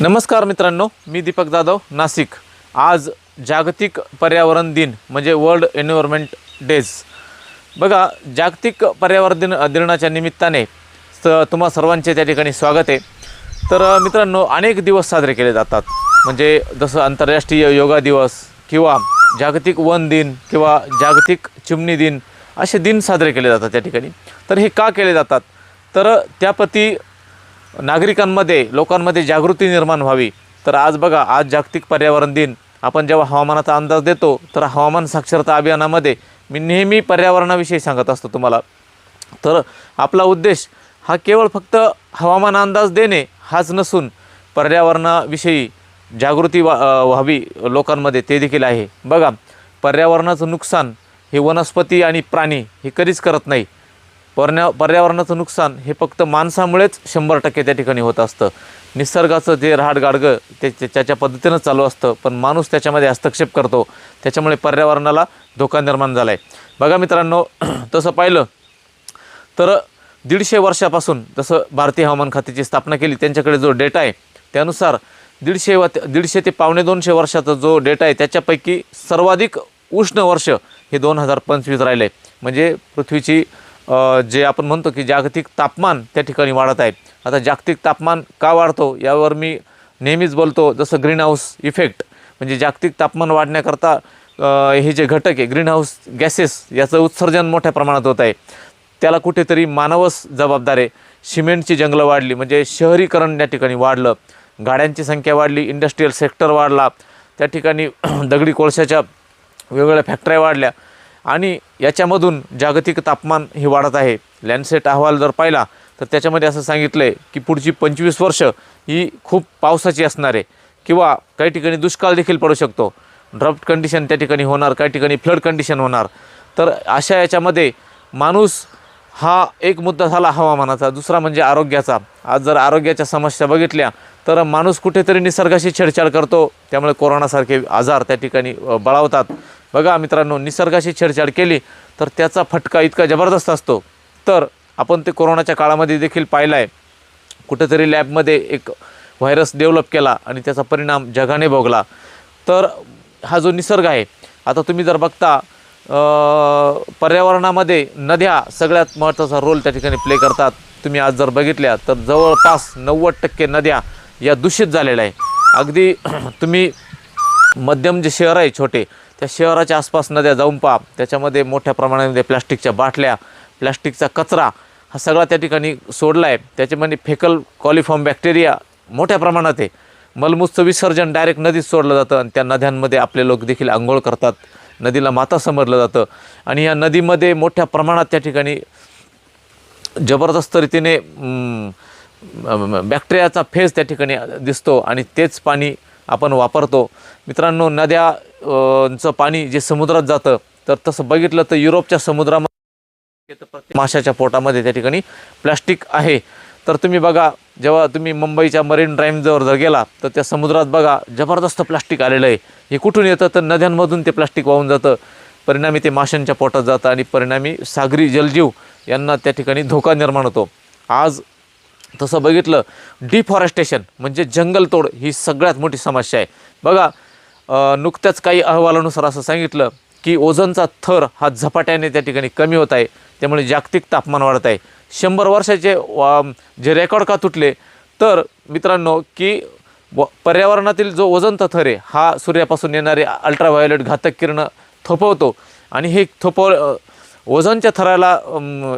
नमस्कार मित्रांनो मी दीपक जाधव नाशिक. आज जागतिक पर्यावरण दिन म्हणजे वर्ल्ड एन्व्हायरमेंट डेज बघा जागतिक पर्यावरण दिन दिनाच्या निमित्ताने स तुम्हा सर्वांचे त्या ठिकाणी स्वागत आहे. तर मित्रांनो अनेक दिवस साजरे केले जातात. म्हणजे जसं आंतरराष्ट्रीय योगा दिवस किंवा जागतिक वन दिन किंवा जागतिक चिमणी दिन असे दिन साजरे केले जातात त्या ठिकाणी. तर हे का केले जातात? तर त्याप्रती नागरिकांमध्ये लोकांमध्ये जागृती निर्माण व्हावी. तर आज बघा आज जागतिक पर्यावरण दिन. आपण जेव्हा हवामानाचा अंदाज देतो तर हवामान साक्षरता अभियानामध्ये मी नेहमी पर्यावरणाविषयी सांगत असतो तुम्हाला. तर आपला उद्देश हा केवळ फक्त हवामान अंदाज देणे हाच नसून पर्यावरणाविषयी जागृती वा व्हावी लोकांमध्ये ते देखील आहे. बघा पर्यावरणाचं नुकसान हे वनस्पती आणि प्राणी हे कधीच करत नाही. पर्या पर्यावरणाचं नुकसान हे फक्त माणसामुळेच शंभर टक्के त्या ठिकाणी होत असतं. निसर्गाचं जे राहाडगाडगं ते त्याच्या पद्धतीनं चालू असतं पण माणूस त्याच्यामध्ये हस्तक्षेप करतो. त्याच्यामुळे पर्यावरणाला धोका निर्माण झाला आहे बघा मित्रांनो तसं पाहिलं तर दीडशे वर्षापासून जसं भारतीय हवामान खात्याची स्थापना केली त्यांच्याकडे जो डेटा आहे त्यानुसार दीडशे व दीडशे ते पावणे दोनशे वर्षाचा जो डेटा आहे त्याच्यापैकी सर्वाधिक उष्ण वर्ष हे दोन हजार पंचवीस राहिले आहे म्हणजे पृथ्वीची जे आपण म्हणतो की जागतिक तापमान त्या ठिकाणी वाढत आहे. आता जागतिक तापमान का वाढतो यावर मी नेहमीच बोलतो जसं ग्रीन हाऊस इफेक्ट म्हणजे जागतिक तापमान वाढण्याकरता हे जे घटक आहे ग्रीन हाऊस गॅसेस याचं उत्सर्जन मोठ्या प्रमाणात होत आहे. त्याला कुठेतरी मानवच जबाबदार आहे. सिमेंटची जंगलं वाढली म्हणजे शहरीकरण या ठिकाणी वाढलं. गाड्यांची संख्या वाढली इंडस्ट्रीयल सेक्टर वाढला. त्या ठिकाणी दगडी कोळशाच्या वेगवेगळ्या फॅक्टऱ्या वाढल्या. आणि याच्यामधून जागतिक तापमान हे वाढत आहे. लँडसेट अहवाल जर पाहिला तर त्याच्यामध्ये असं सांगितलं आहे की पुढची पंचवीस वर्ष ही खूप पावसाची असणार आहे किंवा काही ठिकाणी दुष्काळ देखील पडू शकतो. ड्रफ्ट कंडिशन त्या ठिकाणी होणार काही ठिकाणी फ्लड कंडिशन होणार. तर अशा याच्यामध्ये माणूस हा एक मुद्दा झाला हवामानाचा दुसरा म्हणजे आरोग्याचा. आज जर आरोग्याच्या समस्या बघितल्या तर माणूस कुठेतरी निसर्गाशी छेडछाड करतो. त्यामुळे कोरोनासारखे आजार त्या ठिकाणी बळावतात. बघा मित्रांनो निसर्गाशी छेडछाड केली तर त्याचा फटका इतका जबरदस्त असतो. तर आपण ते कोरोनाच्या काळामध्ये देखील पाहिलं आहे कुठेतरी लॅबमध्ये एक व्हायरस डेव्हलप केला आणि त्याचा परिणाम जगाने भोगला. तर हा जो निसर्ग आहे आता तुम्ही जर बघता पर्यावरणामध्ये नद्या सगळ्यात महत्त्वाचा रोल त्या ठिकाणी प्ले करतात. तुम्ही आज जर बघितल्या तर जवळपास नव्वद टक्के नद्या या दूषित झालेल्या आहे. अगदी तुम्ही मध्यम जे शहर आहे छोटे त्या शहराच्या आसपास नद्या जाऊन पहा. त्याच्यामध्ये मोठ्या प्रमाणामध्ये प्लास्टिकच्या बाटल्या प्लॅस्टिकचा कचरा हा सगळा त्या ठिकाणी सोडला आहे त्याच्यामध्ये फेकल कॉलिफॉर्म बॅक्टेरिया मोठ्या प्रमाणात आहे. मलमूत्र विसर्जन डायरेक्ट नदीत सोडलं जातं आणि त्या नद्यांमध्ये आपले लोक देखील आंघोळ करतात. नदीला माता समजलं जातं. आणि या नदीमध्ये मोठ्या प्रमाणात त्या ठिकाणी जबरदस्त रीतीने बॅक्टेरियाचा फेज त्या ठिकाणी दिसतो आणि तेच पाणी आपण वापरतो. मित्रांनो नद्या चं पाणी जे समुद्रात जातं तर तसं बघितलं तर युरोपच्या समुद्रामध्ये माशाच्या पोटामध्ये त्या ठिकाणी प्लॅस्टिक आहे. तर तुम्ही बघा जेव्हा तुम्ही मुंबईच्या मरीन ड्राईव्हजवळ जर गेला तर त्या समुद्रात बघा जबरदस्त प्लास्टिक आलेलं आहे. हे कुठून येतं? तर नद्यांमधून ते प्लास्टिक वाहून जातं. परिणामी ते माशांच्या पोटात जातं आणि परिणामी सागरी जलजीव यांना त्या ठिकाणी धोका निर्माण होतो. आज तसं बघितलं डिफॉरेस्टेशन म्हणजे जंगलतोड ही सगळ्यात मोठी समस्या आहे. बघा नुकत्याच काही अहवालानुसार असं सांगितलं की ओझोनचा थर हा झपाट्याने त्या ठिकाणी कमी होत आहे. त्यामुळे जागतिक तापमान वाढत आहे. शंभर वर्षाचे वा- जे रेकॉर्ड का तुटले तर मित्रांनो की व पर्यावरणातील जो ओझनचा थर आहे हा सूर्यापासून येणारे अल्ट्राव्हायोलेट घातक किरणं थोपवतो. आणि हे थोपव ओझनच्या ओझोनच्या थराला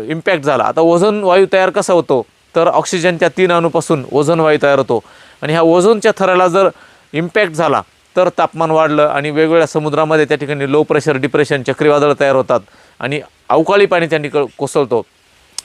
इम्पॅक्ट झाला. आता ओझोन वायू तयार कसा होतो? तर ऑक्सिजनच्या तीन अणूपासून ओझोन वायू तयार होतो. आणि ह्या ओझोनच्या थराला जर इम्पॅक्ट झाला तर तापमान वाढलं आणि वेगवेगळ्या समुद्रामध्ये त्या ठिकाणी लो प्रेशर डिप्रेशन चक्रीवादळ तयार होतात आणि अवकाळी पाणी त्या ठिकाणी कोसळतो.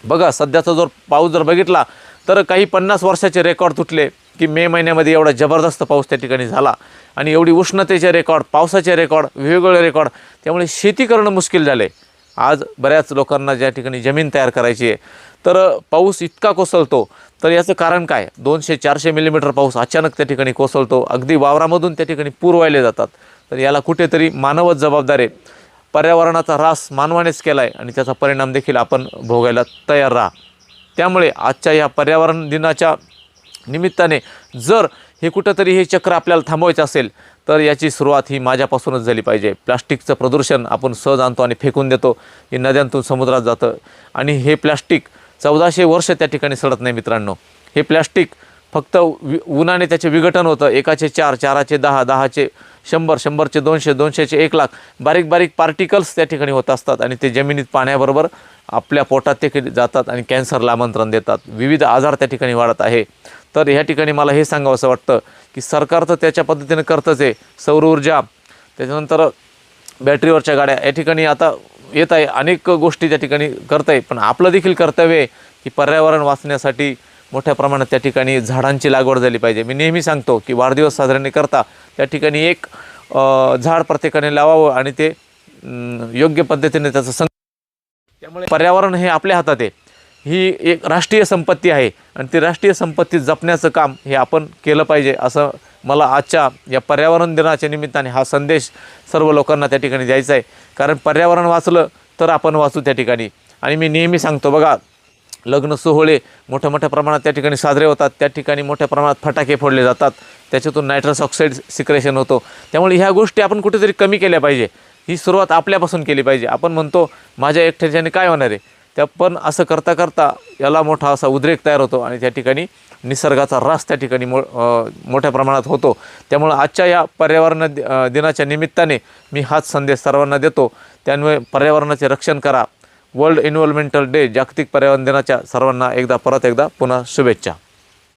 बघा सध्याचा जर पाऊस जर बघितला तर काही पन्नास वर्षाचे रेकॉर्ड तुटले की मे महिन्यामध्ये एवढा जबरदस्त पाऊस त्या ठिकाणी झाला. आणि एवढी उष्णतेचे रेकॉर्ड पावसाचे रेकॉर्ड वेगवेगळे रेकॉर्ड त्यामुळे शेती करणं मुश्किल झाले आज बऱ्याच लोकांना ज्या ठिकाणी जमीन तयार करायची आहे तर पाऊस इतका कोसळतो तर याचं कारण काय? दोनशे चारशे मिलीमीटर पाऊस अचानक त्या ठिकाणी कोसळतो अगदी वावरामधून त्या ठिकाणी पूर व्हायले जातात. तर याला कुठेतरी मानवच जबाबदार आहे. पर्यावरणाचा ऱ्हास मानवानेच केला आहे आणि त्याचा परिणाम देखील आपण भोगायला तयार राहा. त्यामुळे आजच्या या पर्यावरण दिनाच्या निमित्ताने जर हे कुठंतरी हे चक्र आपल्याला थांबवायचं असेल तर याची सुरुवात ही माझ्यापासूनच झाली पाहिजे. प्लास्टिकचं प्रदूषण आपण सहज आणतो आणि फेकून देतो. हे नद्यांतून समुद्रात जातं. आणि हे प्लास्टिक चौदाशे वर्ष त्या ठिकाणी सडत नाही मित्रांनो. हे प्लॅस्टिक फक्त वि उन्हाने त्याचे विघटन होतं. एकाचे चार चाराचे दहा दहाचे शंभर शंभरचे दोनशे दोनशेचे एक लाख. बारीक बारीक पार्टिकल्स त्या ठिकाणी होत असतात आणि ते जमिनीत पाण्याबरोबर आपल्या पोटात ते जातात आणि कॅन्सरला आमंत्रण देतात. विविध आजार त्या ठिकाणी वाढत आहे. तर ह्या ठिकाणी मला हे सांगावं असं वाटतं की सरकार तर त्याच्या पद्धतीनं करतंच आहे. सौर ऊर्जा त्याच्यानंतर बॅटरीवरच्या गाड्या या ठिकाणी आता येत आहे. अनेक गोष्टी त्या ठिकाणी करत आहे पण आपलं देखील कर्तव्य आहे की पर्यावरण वाचण्यासाठी मोठ्या प्रमाणात त्या ठिकाणी झाडांची लागवड झाली पाहिजे. मी नेहमी सांगतो की वाढदिवस साजरे करता त्या ठिकाणी एक झाड प्रत्येकाने लावावं आणि ते योग्य पद्धतीने त्याचं सं त्यामुळे पर्यावरण हे आपल्या हातात आहे. ही एक राष्ट्रीय संपत्ती आहे आणि ती राष्ट्रीय संपत्ती जपण्याचं काम हे आपण केलं पाहिजे असं मला आजच्या या पर्यावरण दिनाच्या निमित्ताने हा संदेश सर्व लोकांना त्या ठिकाणी द्यायचा आहे. कारण पर्यावरण वाचलं तर आपण वाचू त्या ठिकाणी. आणि मी नेहमी सांगतो बघा लग्न सोहळे मोठ्या मोठ्या प्रमाणात त्या ठिकाणी साजरे होतात त्या ठिकाणी मोठ्या प्रमाणात फटाके फोडले जातात त्याच्यातून नायट्रस ऑक्साईड सिक्रेशन होतो. त्यामुळे ह्या गोष्टी आपण कुठेतरी कमी केल्या पाहिजे. ही सुरुवात आपल्यापासून केली पाहिजे. आपण म्हणतो माझ्या एकट्याच्याने काय होणार आहे? त्या पण असं करता करता याला मोठा असा उद्रेक तयार होतो आणि त्या ठिकाणी निसर्गाचा ऱ्हास त्या ठिकाणी मो मोठ्या प्रमाणात होतो. त्यामुळं आजच्या या पर्यावरण दिनाच्या निमित्ताने मी हाच संदेश सर्वांना देतो. त्यामुळे पर्यावरणाचे रक्षण करा. वर्ल्ड एन्व्हायरमेंटल डे जागतिक पर्यावरण दिनाच्या सर्वांना एकदा परत एकदा पुन्हा शुभेच्छा.